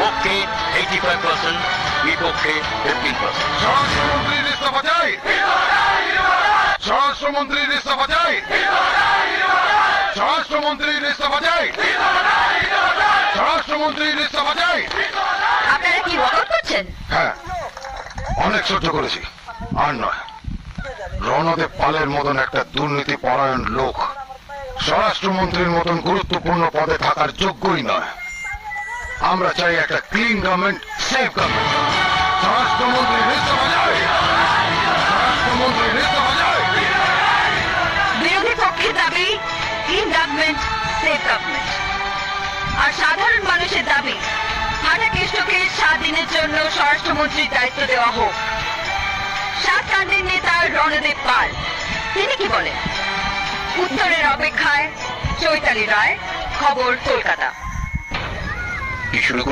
পক্ষে eighty five percent বিপক্ষে fifteen percent স্বরাষ্ট্রমন্ত্রীর ইস্তফা চাই স্বরাষ্ট্রমন্ত্রীর ইস্তফা চাই স্বরাষ্ট্রমন্ত্রীর ইস্তফা চাই স্বরাষ্ট্রমন্ত্রীর ইস্তফা চাই আপনারা কি ওয়াকআউট করছেন? হ্যাঁ অনেক সহ্য করেছি আর নয়। রণদেব পালের মতন একটা দুর্নীতি পরায়ণ লোক স্বরাষ্ট্রমন্ত্রীর মতন গুরুত্বপূর্ণ পদে থাকার যোগ্যই নয়। আমরা চাই একটা ক্লিন গভর্নমেন্ট সেফ গভর্নমেন্ট স্বরাষ্ট্রমন্ত্রী বিরোধী পক্ষের দাবি ক্লিন গভর্নমেন্ট সেফ গভর্নমেন্ট আর সাধারণ মানুষের দাবি হাটা কৃষ্ণকে সাত দিনের জন্য স্বরাষ্ট্রমন্ত্রীর দায়িত্ব দেওয়া হোক। সাত কাণ্ডের নেতা রণদেব পাল, তিনি কি বলেন? উত্তরের অপেক্ষায় চৈতালি রায়, খবর কলকাতা। You y